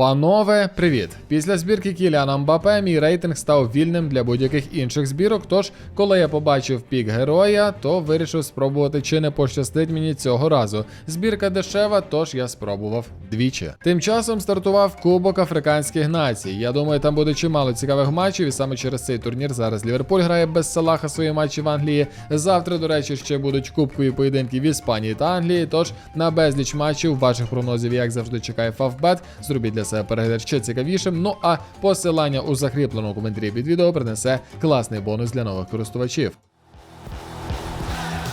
Панове, привіт! Після збірки Кіліана Мбапе мій рейтинг став вільним для будь-яких інших збірок. Тож, коли я побачив пік героя, то вирішив спробувати, чи не пощастить мені цього разу. Збірка дешева, тож я спробував двічі. Тим часом стартував Кубок Африканських націй. Я думаю, там буде чимало цікавих матчів, і саме через цей турнір зараз Ліверпуль грає без Салаха свої матчі в Англії. Завтра, до речі, ще будуть кубкові поєдинки в Іспанії та Англії. Тож на безліч матчів ваших прогнозів, як завжди, чекає Фавбет. Зробіть для себе перегляд ще цікавішим. Ну а посилання у закріпленому коментарі під відео принесе класний бонус для нових користувачів.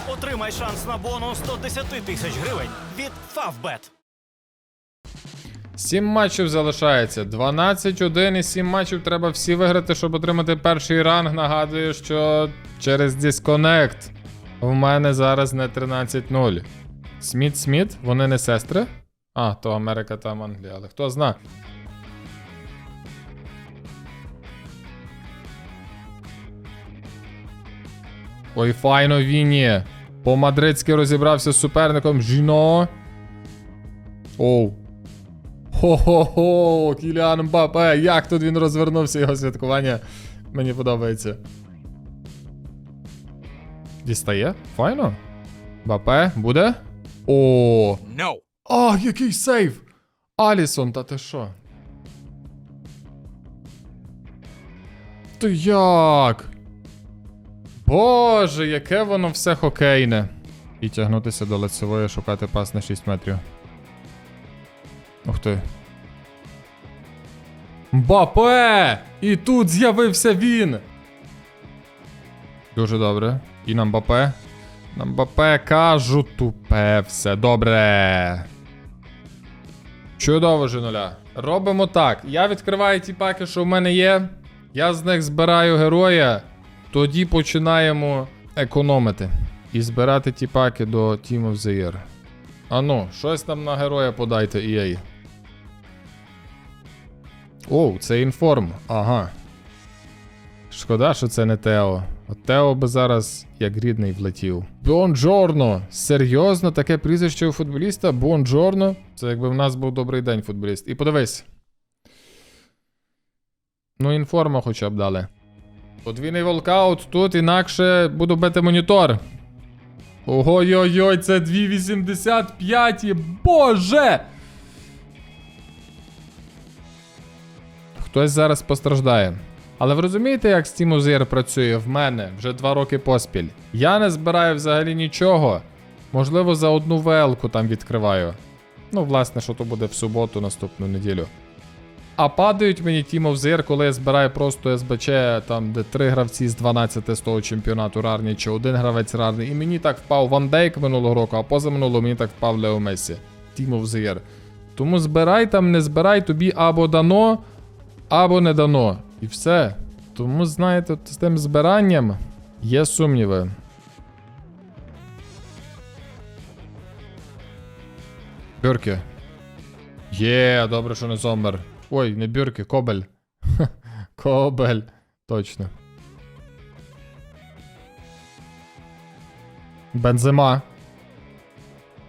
Отримай шанс на бонус 110 тисяч гривень від Favbet. Сім матчів залишається. 12-1 і 7 матчів треба всі виграти, щоб отримати перший ранг. Нагадую, що через Disconnect в мене зараз не 13-0. Сміт Сміт, вони не сестри? А, то Америка там Англія, але хто зна. Ой, файно Віні. По-мадридськи розібрався з суперником Жіно. Оу. Хо-хо-хо, Кіліан Мбапе, як тут він розвернувся його святкування. Мені подобається. Дістає? Файно. Мбапе, буде? О. No. А, який сейв! Алісон, та ти що? Ти як? Боже, яке воно все хокейне. І тягнутися до лицевої, шукати пас на 6 метрів. Ух ти. Мбапе! І тут з'явився він! Дуже добре. І на Мбапе. На Мбапе кажу тупе все. Добре. Чудово, Женуля. Робимо так. Я відкриваю ті паки, що в мене є. Я з них збираю героя. Тоді починаємо економити. І збирати ті паки до Team of the Year. Ану, щось там на героя подайте EA. Оу, це інформ. Ага. Шкода, що це не Тео. От Тео би зараз як рідний влетів. Бонджорно! Серйозно, таке прізвище у футболіста? Бонджорно? Це якби в нас був добрий день футболіст. І подивись. Ну, інформа хоча б дали. Подвійний волкаут тут, інакше буду бити монітор. Ой-ой-ой, це 2,85. Боже! Хтось зараз постраждає. Але ви розумієте, як Steam the працює в мене вже два роки поспіль. Я не збираю взагалі нічого. Можливо, за одну велку там відкриваю. Ну, власне, що то буде в суботу, наступну неділю. А падають мені Team of Year, коли я збираю просто СБЧ, там, де три гравці з 12 з того чемпіонату рарні, чи один гравець рарний. І мені так впав Ван Дейк минулого року, а позаминулого мені так впав Лео Месі. Team of Year. Тому збирай там, не збирай, тобі або дано, або не дано. І все. Тому, знаєте, з тим збиранням є сумніви. Бюрки. Є, добре, що не зомбер. Ой, не бюрки, кобель. Кобель. Точно. Бензема.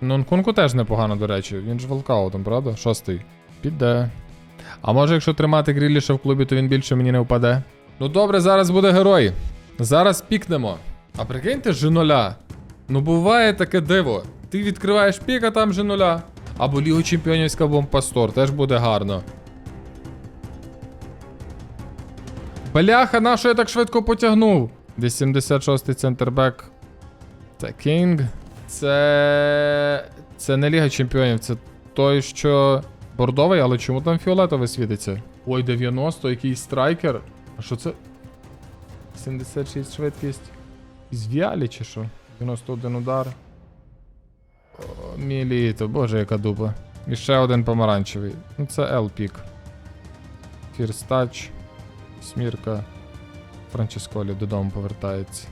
Ну, Нкунку теж непогано, до речі. Він ж волкаутом, правда? Шостий. Піде. А може, якщо тримати Гріліша в клубі, то він більше мені не впаде. Ну добре, зараз буде герой. Зараз пікнемо. А прикиньте, Жиноля. Ну буває таке диво. Ти відкриваєш пік, а там Жиноля. Або Лігу Чемпіонівська бомбпастор, теж буде гарно. Бляха, на я так швидко потягнув? 86-й центрбек. Це Кінг. Це. Це не Ліга Чемпіонів, це той, що. Бордовий, але чому там фіолетовий світиться? Ой, 90, якийсь страйкер. А що це? 76 швидкість. Із Віалі чи що? 91 удар. О, Міліто, боже, яка дупа. І ще один помаранчевий. Ну це L-пік. Фірстач. Смірка. Франческолі додому повертається.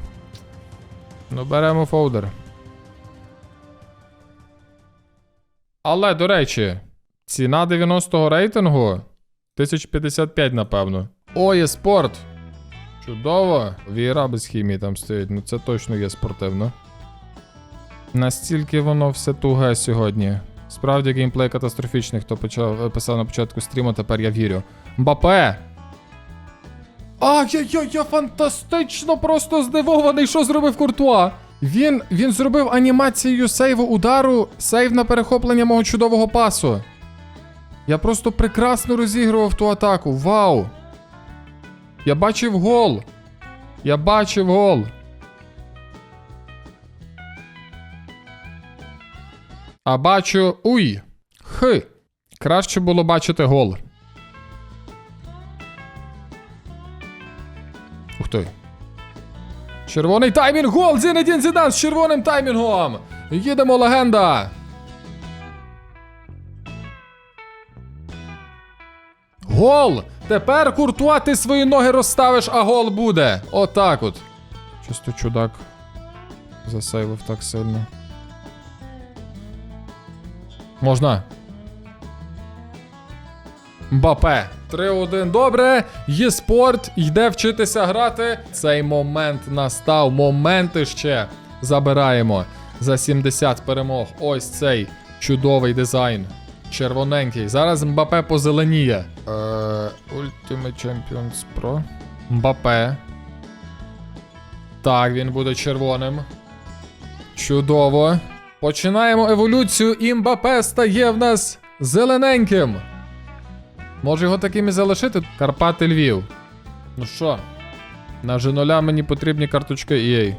Ну, беремо фолдер. Але, до речі, ціна 90-го рейтингу 1055, напевно. О, є спорт! Чудово! Віра без хімії там стоїть, ну це точно є спортивно. Настільки воно все туге сьогодні. Справді геймплей катастрофічний, хто почав писав на початку стріму, тепер я вірю. Мбапе! Ай-яй-яй, я фантастично просто здивований, що зробив Куртуа. Він, він зробив анімацією сейву удару, сейв на перехоплення мого чудового пасу. Я просто прекрасно розігрував ту атаку. Вау! Я бачив гол. Я бачив гол. А бачу. Уй! Хи. Краще було бачити гол. Ух ти. Червоний таймінг гол! Зінедін Зідан з червоним таймінгом! Їдемо, легенда! Гол! Тепер Куртуа ти свої ноги розставиш, а гол буде. Отак от. Чисто чудак. Засейвив так сильно. Можна. Мбапе. 3-1. Добре. Є спорт. Йде вчитися грати. Цей момент настав. Моменти ще забираємо. За 70 перемог. Ось цей чудовий дизайн. Червоненький. Зараз Мбапе позеленіє. Е, Ultimate Champions Pro. Мбапе. Так, він буде червоним. Чудово. Починаємо еволюцію, і Мбапе стає в нас зелененьким. Може його таким і залишити? Карпати Львів. Ну що? На Женоля мені потрібні карточки EA.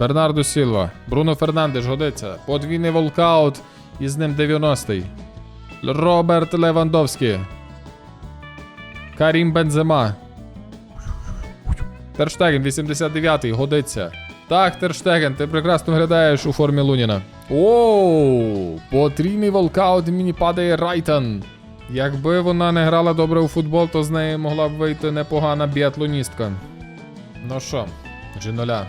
Бернардо Сілва. Бруно Фернандеш годиться. Подвійний волкаут. І з ним 90-й. Роберт Левандовський. Карім Бензема. Терштеген 89-й, годиться. Так, Терштеген, ти прекрасно виглядаєш у формі Луніна. Оу, потрійний волкаут мені падає Райтон. Якби вона не грала добре у футбол, то з неї могла б вийти непогана біатлоністка. Ну що, Джиноля.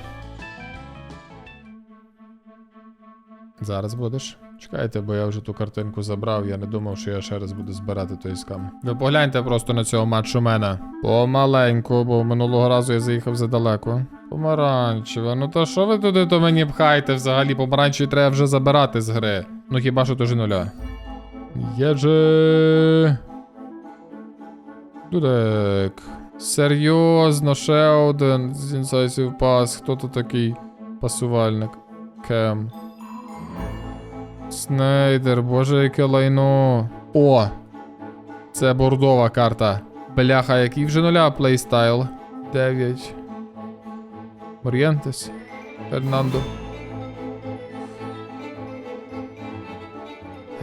Зараз будеш? Чекайте, бо я вже ту картинку забрав. Я не думав, що я ще раз буду збирати той скам. Ви погляньте просто на цього матчу мене. Помаленьку, бо минулого разу я заїхав задалеко. Помаранчеве. Ну то що ви туди то мені пхаєте взагалі? Помаранчеві треба вже забирати з гри. Ну хіба що то нуля. Є же. Дудек. Серйозно, ще один з інсайсів пас. Хто то такий пасувальник? Кем. Снейдер, боже, яке лайно. О! Це бордова карта. Бляха, який вже нуля плейстайл. 9. Морієнтес. Фернандо.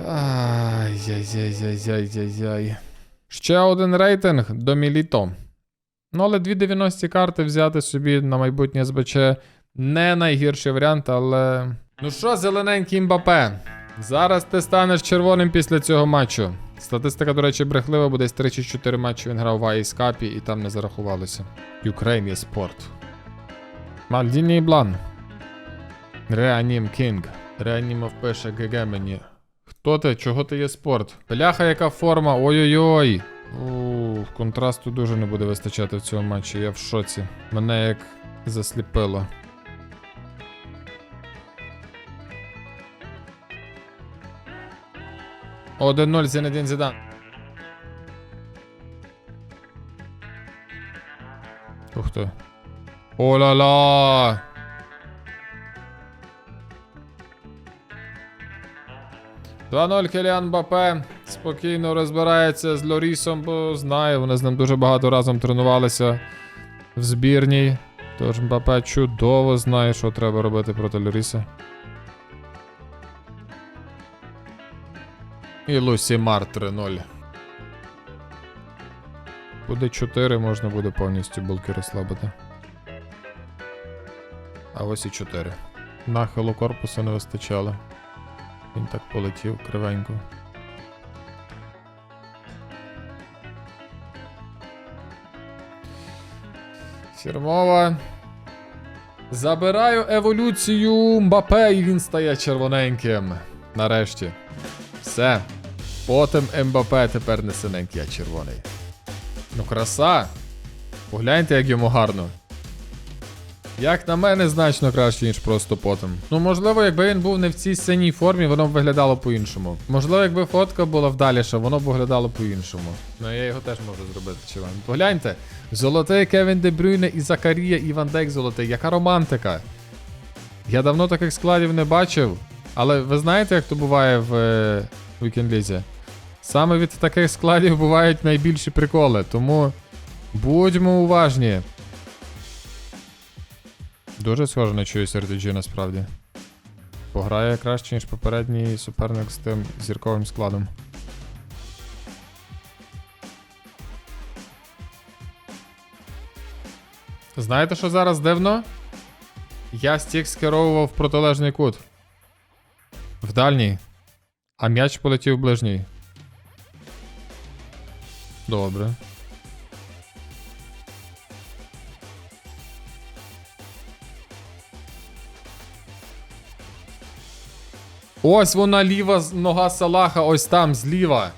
Ай-яй-яй-яй-яй-яй-яй. Ще один рейтинг до Міліто. Ну, але дві 90 карти взяти собі на майбутнє СБЧ не найгірший варіант, але. Ну що, зелененький Мбапе? Зараз ти станеш червоним після цього матчу. Статистика, до речі, брехлива, бо десь 3 чи 4 матчі він грав в Айскапі і там не зарахувалося. Ukraine є спорт. Мальдіні Блан. Реанім Кінг. Реанімов пише ГГ мені. Хто ти? Чого ти є спорт? Бляха, яка форма? Ой-ой-ой. Контрасту дуже не буде вистачати в цьому матчі. Я в шоці. Мене як засліпило. Один 0 Зінедін Зідан. Ух ти. О-ла-ла! Два 0 Келіан Бапе спокійно розбирається з Лорісом, бо знає, вони з ним дуже багато разом тренувалися в збірній. Тож Мбапе чудово знає, що треба робити проти Лоріса. І Лусі Мар 3-0. Буде 4, можна буде повністю булки розслабити. А ось і 4. Нахилу корпусу не вистачало. Він так полетів кривенько. Фірмова. Забираю еволюцію Мбапе, і він стає червоненьким. Нарешті. Все. Потім Мбапе тепер не синенький, а червоний. Ну, краса. Погляньте, як йому гарно. Як на мене, значно краще, ніж просто потом. Ну, можливо, якби він був не в цій синій формі, воно б виглядало по-іншому. Можливо, якби фотка була вдаліша, воно б виглядало по-іншому. Ну, я його теж можу зробити, чи вам. Погляньте, золотий Кевін Де Брюйне і Закарія і Ван Дейк золотий. Яка романтика. Я давно таких складів не бачив. Але ви знаєте, як то буває в е, Вікінлізі? Саме від таких складів бувають найбільші приколи, тому будьмо уважні. Дуже схоже на чиюсь RTG насправді. Пограє краще, ніж попередній суперник з тим зірковим складом. Знаєте, що зараз дивно? Я стік скеровував в протилежний кут. В дальній. А м'яч полетів в ближній. Добре. Ось вона ліва нога Салаха, ось там, зліва.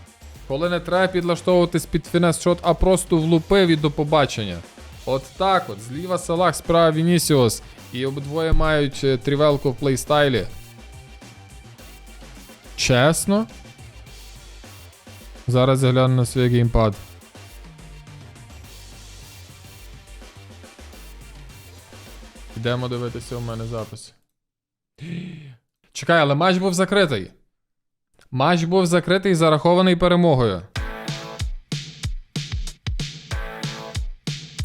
Коли не треба підлаштовуватись під фінес шот, а просто влупив і до побачення. От так от, зліва Салах, справа Вінісіус. І обидвоє мають е, трівелку в плейстайлі. Чесно? Зараз я гляну на свій геймпад. Йдемо дивитися у мене запис. Чекай, але матч був закритий. Матч був закритий і зарахований перемогою.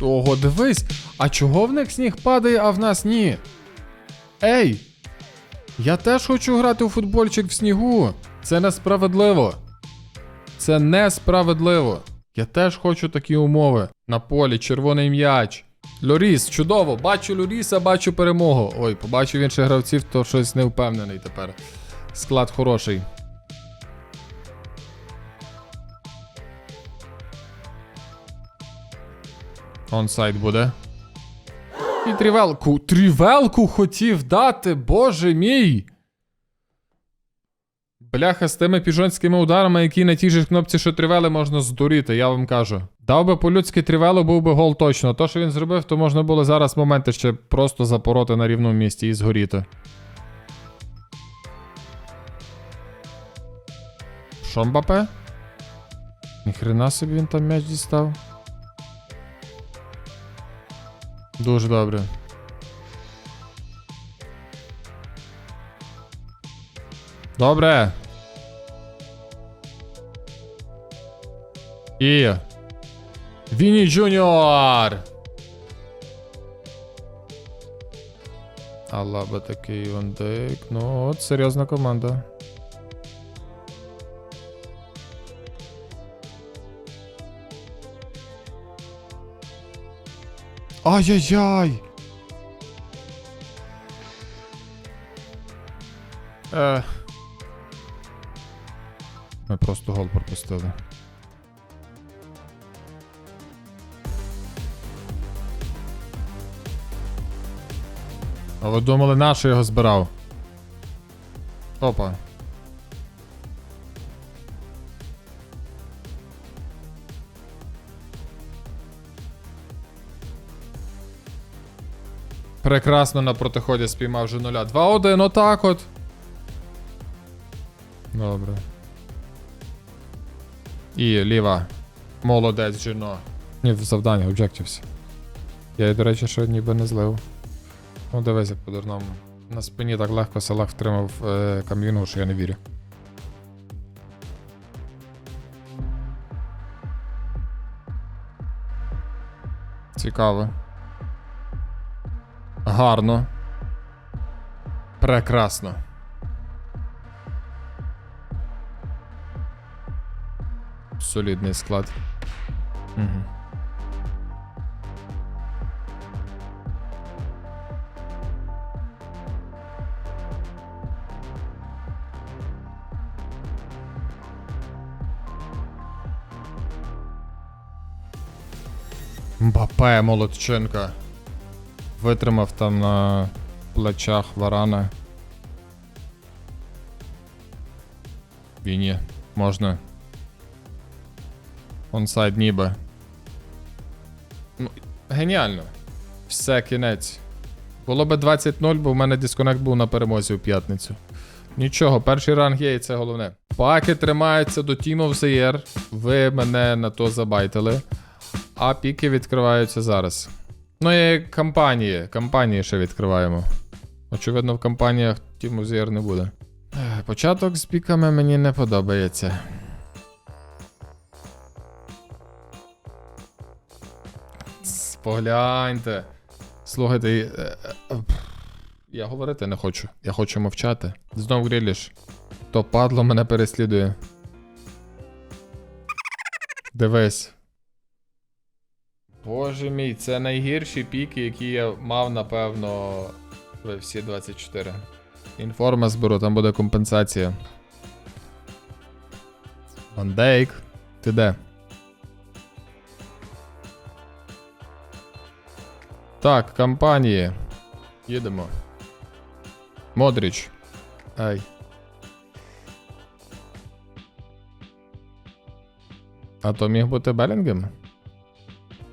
Ого, дивись. А чого в них сніг падає, а в нас ні? Ей! Я теж хочу грати у футбольчик в снігу. Це несправедливо. Це несправедливо. Я теж хочу такі умови. На полі, червоний м'яч. Лоріс, чудово, бачу Лоріса, бачу перемогу. Ой, побачив інших гравців, то щось не впевнений тепер. Склад хороший. Онсайд буде. І трівелку. Трівелку хотів дати, боже мій. Бляха, з тими піжонськими ударами, які на тій же кнопці, що трівели, можна здуріти, я вам кажу. Дав би по-людськи трівелу, був би гол точно. То, що він зробив, то можна було зараз моменти ще просто запороти на рівному місці і згоріти. Що Мбапе? Ніхрена собі він там м'яч дістав. Дуже добре. Добре. І. Вінні Джуніор. Алаба такий Вандейк. Ну, от серйозна команда. Ай-яй-яй! Е. Ми просто гол пропустили. А ви думали, на його збирав? Опа. Прекрасно на протиході спіймав вже нуля. 2-1, отак от. Добре. І ліва. Молодець, жіно. Ні, в завдання, objectives. Я її, до речі, ще ніби не злив. Ну, дивись, як по-дурному. На спині так легко Салах втримав е, кам'юну, що я не вірю. Цікаво. Гарно. Прекрасно. Солідний склад. Угу. Мбапе, молодчинка. Витримав там на плечах варана. Віні, можна. Онсайд ніби. Ну, геніально. Все, кінець. Було би 20-0, бо в мене дисконект був на перемозі у п'ятницю. Нічого, перший ранг є, і це головне. Паки тримаються до Team of the Year. Ви мене на то забайтили. А піки відкриваються зараз. Ну і кампанії. Кампанії ще відкриваємо. Очевидно, в кампаніях Team of the Year не буде. Початок з піками мені не подобається. Погляньте. Слухайте, е, е, е, я говорити не хочу. Я хочу мовчати. Знов гріліш. То падло мене переслідує. Дивись. Боже мій, це найгірші піки, які я мав, напевно, в всі 24. Інформа зберу, там буде компенсація. Вандейк. Ти де? Так, кампанії. Їдемо. Модріч. Ай. А то міг бути Белінгем?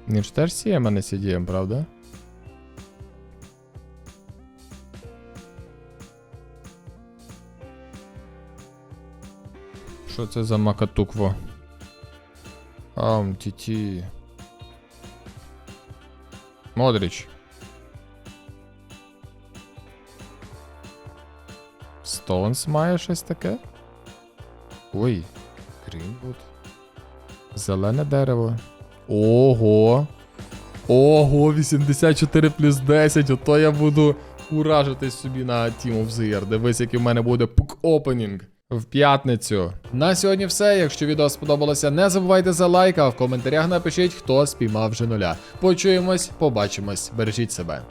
Він ж теж сіє мене сідієм, правда? Що це за макатукво? Ам, ті-ті. Модріч. Стоунс має щось таке? Ой, Грінвуд. Зелене дерево. Ого. Ого, 84 плюс 10. Ото я буду уражитись собі на Team of the Year. Дивись, який в мене буде пук опенінг. В п'ятницю. На сьогодні все. Якщо відео сподобалося, не забувайте за лайк, а в коментарях напишіть, хто спіймав вже нуля. Почуємось, побачимось, бережіть себе.